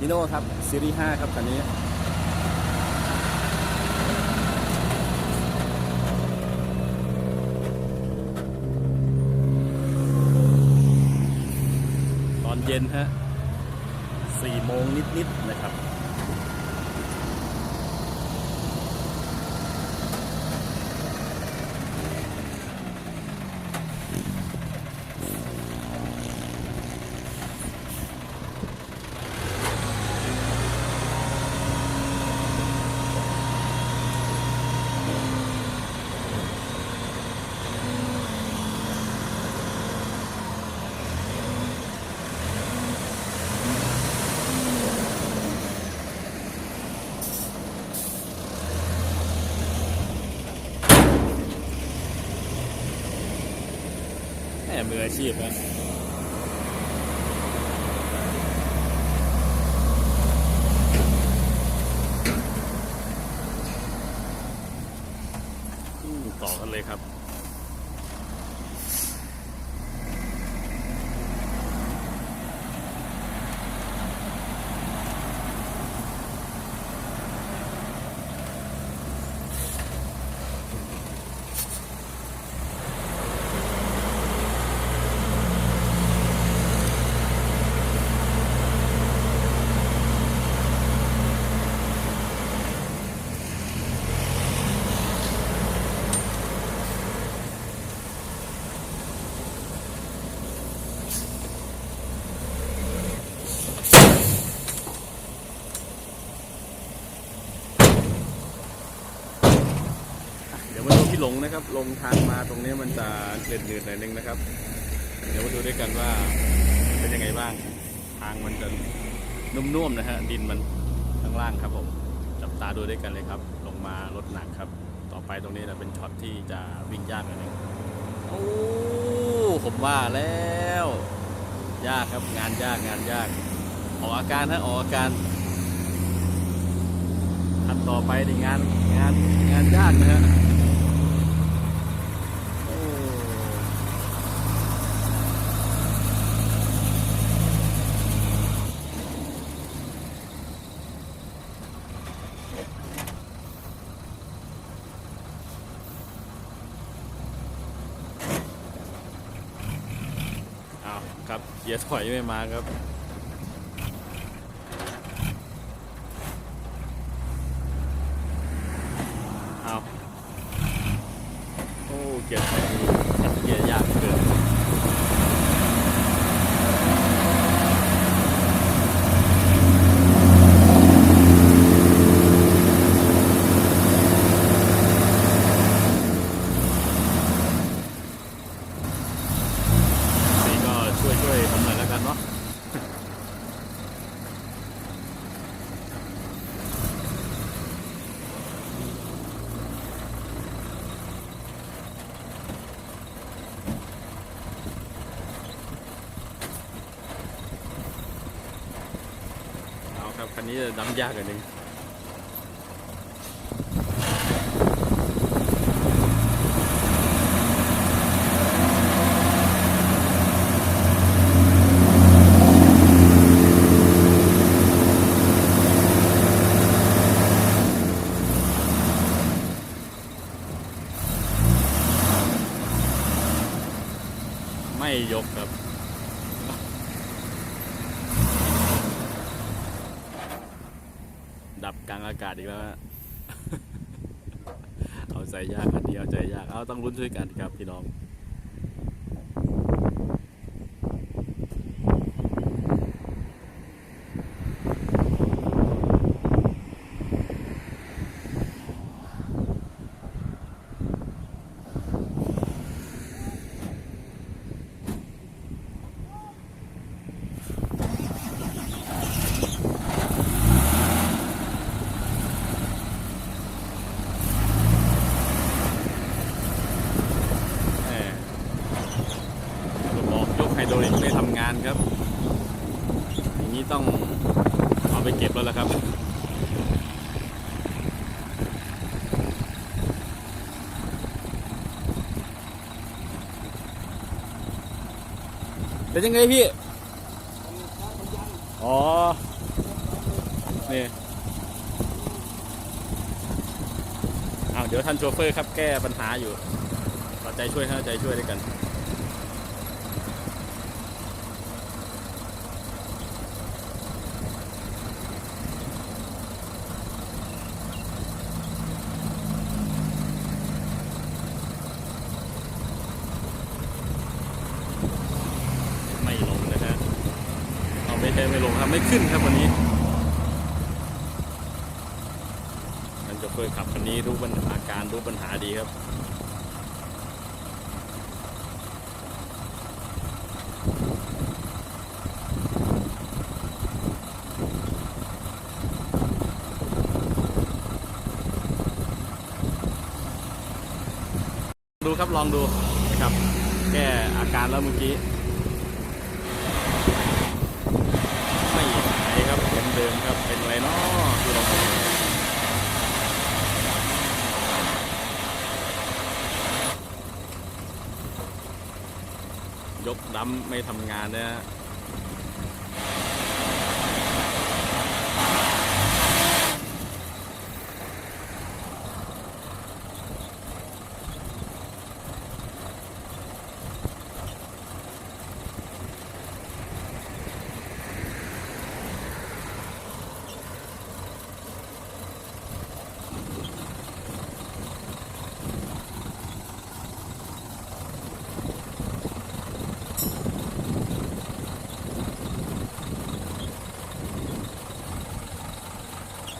นิโน่ครับซีรีส์5ครับคันนี้ ตอนเย็นฮะ4โมงนิด ๆ นะครับ อาชีพนะต่อกันเลยครับ งนะครับ ลงทางมาตรงนี้มันจะเหนืดๆหน่อยนึงนะครับ เดี๋ยวมาดูด้วยกันว่าเป็นยังไงบ้าง ทางมันจะนุ่มๆนะฮะ ดินมันข้างล่างครับผม จับตาดูด้วยกันเลยครับ ลงมารถหนักครับ ต่อไปตรงนี้จะเป็นช็อตที่จะวิ่งยากหน่อยนึงโอ้ผมว่าแล้ว ยากครับ งานยากงานยาก ออกอาการฮะออกอาการถัดต่อไปในงานงานงานยากนะฮะโอ้เอาครับเกียร์ถอยไม่มาครับเอาโอ้เกียร์ไทยเกียร์ยากเกินนี่ก็ช่วยช่วยๆผมหน่อยแล้วกันเนาะ เอาครับ คั นี้จะดำยากกว่านึงไม่ยกครับ ดับกลาง อากาศอีกแล้วเอาใจยากอันเดียวใจยาก เอาต้องรุ้นช่วยกันครับพี่น้อง แหมระบอกยกไฮโดรลิกไม่ทำงานครับ อย่างนี้ต้องเอา ไปเก็บแล้วล่ะครับเป็นยังไงพี่ อ๋อ นี่เอาเดี๋ยวท่านโชเฟอร์ครับแก้ปัญหาอยู่เอาใจช่วยฮะใจช่วยด้วยกัน ไม่ลงนะฮะเอา ไม่ลงครับไม่ขึ้นครับวันนี้ท่านโชเฟอร์ขับคันนี้รู้ปัญหาอาการรู้ปัญหาดีครับดูครับลองดูนะครับแก้อาการแล้วเมื่อกี้ ไม่หายครับ เดิมครับ เป็นไรเนาะที่เรายกดัมไม่ทำงานนะ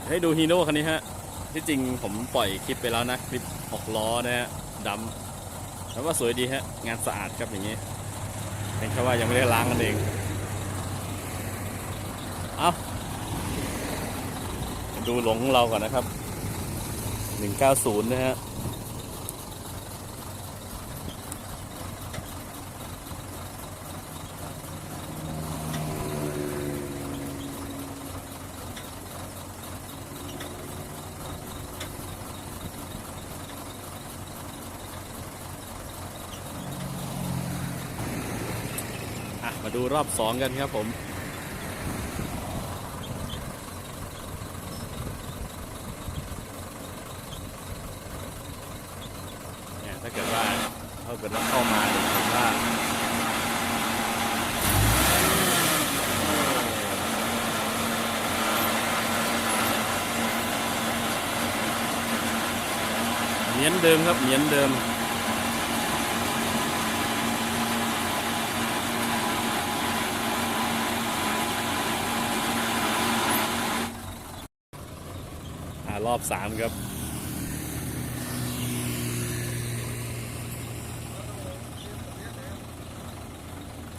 ให้ดูฮีโน่คันนี้ฮะ ที่จริงผมปล่อยคลิปไปแล้วนะ คลิปหกล้อนะฮะดำแล้วว่าสวยดีฮะ งานสะอาดครับอย่างนี้เป็นแค่ว่ายังไม่ได้ล้างกันเอง เอาดูหลงของเราก่อนนะครับ 190 นะฮะ มาดูรอบสองกันครับผมเนี่ยถ้าเกิดว่าถ้าเกิดว่าเข้ามาเนี่ยผมว่าเหมือนเดิมครับเหมือนเดิม อบสามครับ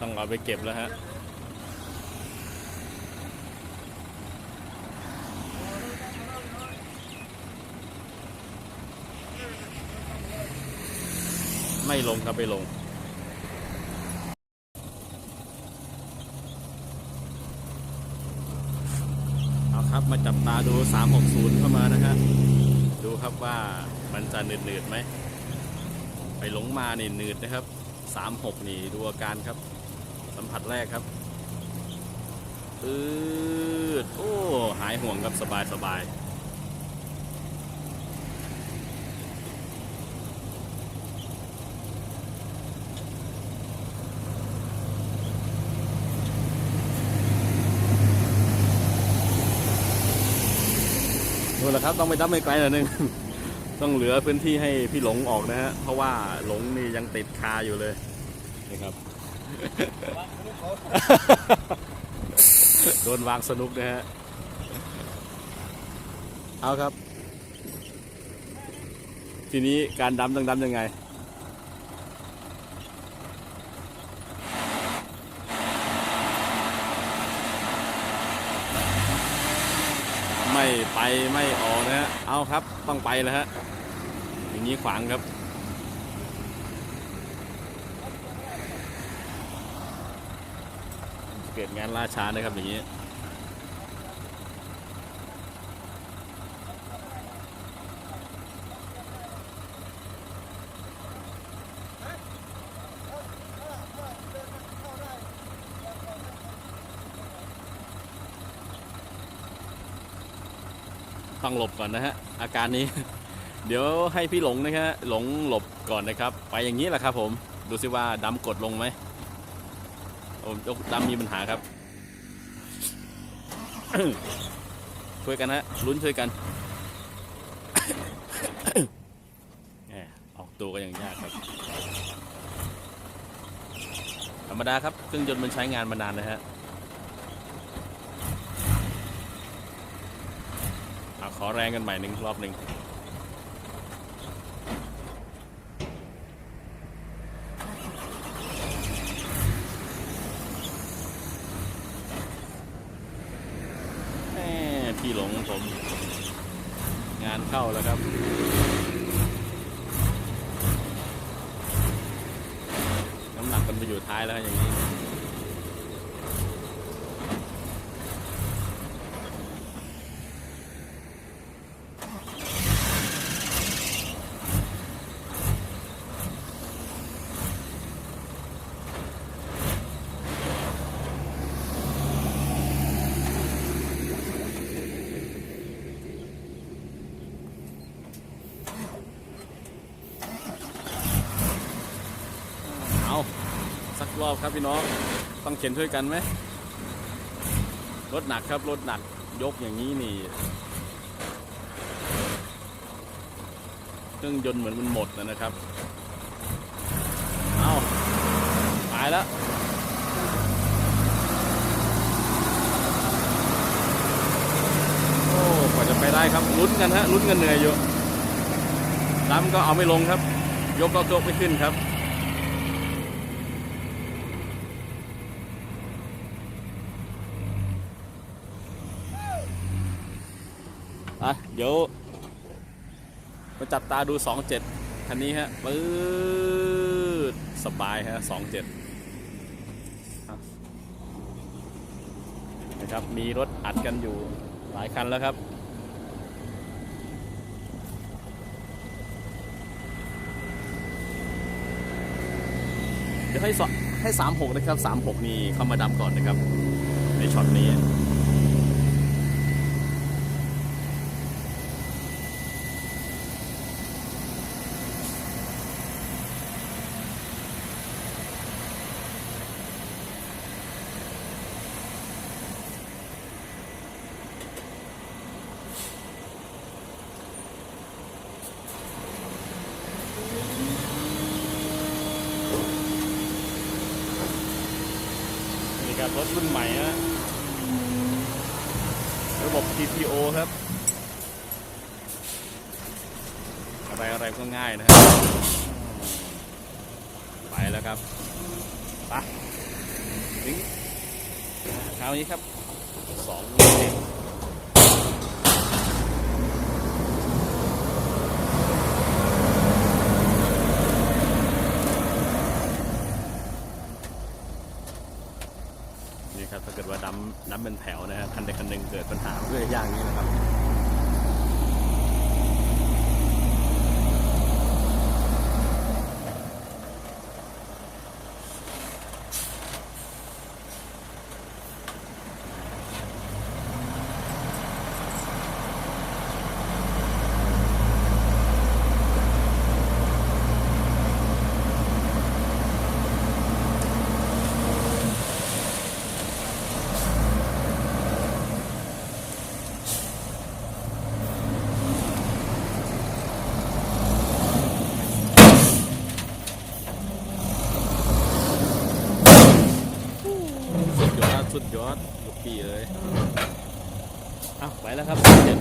ต้องเอาไปเก็บแล้วฮะไม่ลงครับ ไม่ลง เอาครับมาจับ ตาดู 360 เข้ามานะฮะ ดูครับว่ามันจะหนืดหนืดๆไหม ไปหลงมาเนี่หนืดนะครับ 36 นี่ดูอาการครับ สัมผัสแรกครับอืดโอ้ หายห่วงครับสบายสบาย นู่นแหละครับต้องไปดับไม่ไกลหน่อยนึง ต้องเหลือพื้นที่ให้พี่หลงออกนะฮะเพราะว่าหลงนี่ยังติดคาอยู่เลยนะครับโดนวางสนุกนะฮะเอาครับ ทีนี้การดำต้องดำยังไง ไม่ไปไม่ออกนะฮะเอาครับต้องไปแล้วฮะอย่างนี้ขวางครับเกิดงานล่าช้านะครับอย่างนี้ ต้องหลบก่อนนะฮะอาการนี้ เดี๋ยวให้พี่หลงนะฮะหลงหลบก่อนนะครับ ไปอย่างนี้แหละครับผมดูสิว่าดำกดลงไหมโอ้ดำมีปัญหาครับ ช่วยกันฮะลุ้นช่วยกันแหมออกตัวก็ยังยากครับ ธรรมดาครับเครื่องยนต์มันใช้งานมานานนะฮะเอา ขอแรงกันใหม่หนึ่งรอบหนึ่งแหม่พี่หลงผม งานเข้าแล้วครับ น้ำหนักมันไปอยู่ท้ายแล้วอย่างนี้ เอาสัก รอบครับพี่น้องต้องเข็นช่วยกันไหมรถหนักครับรถหนักยกอย่างนี้นี่เครื่องยนต์เหมือนมันหมดนะนะครับเอาตายแล้วโอ้กว่าจะไปได้ครับลุ้นกันฮะลุ้นกันเหนื่อยอยู่ดำก็เอาไม่ลงครับ ยกก็ยกไม่ขึ้นครับ อะเดี๋ยวมาจับตาดู 27 คันนี้ฮะปื๊ดสบายฮะ 27นะครับมีรถอัดกันอยู่หลายคันแล้วครับ เดี๋ยวให้ให้36นะครับ36นี่เข้ามาดำก่อนนะครับ ในช็อตนี้ ครับรถรุ่นใหม่ฮะระบบ TPO ครับ อะไรอะไรก็ง่ายนะครับ ไปแล้วครับไปถึงคราวนี้ครับสองลูกเองนี่ครับ ถ้าเกิดว่าน้ำน้ำ เป็นแถวนะครับคันใดคันหนึ่งเกิดปัญหาเรื่อยอย่างนี้นะครับ พี่เลยอ้าวไปแล้วครับเจ็ด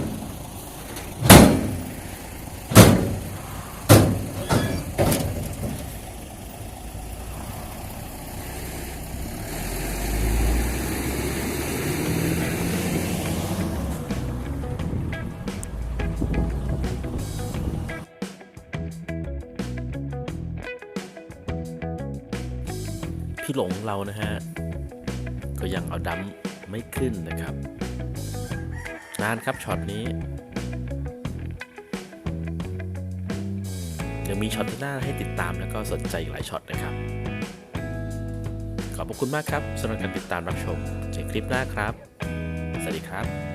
พี่หลงเรานะฮะ ก็ยังเอาดัม ไม่ขึ้นนะครับ นานครับช็อตนี้ ยังมีช็อตหน้าให้ติดตามแล้วก็สนใจอีกหลายช็อตนะครับ ขอบพระคุณมากครับสำหรับการติดตามรับชมเจอคลิปหน้าครับ สวัสดีครับ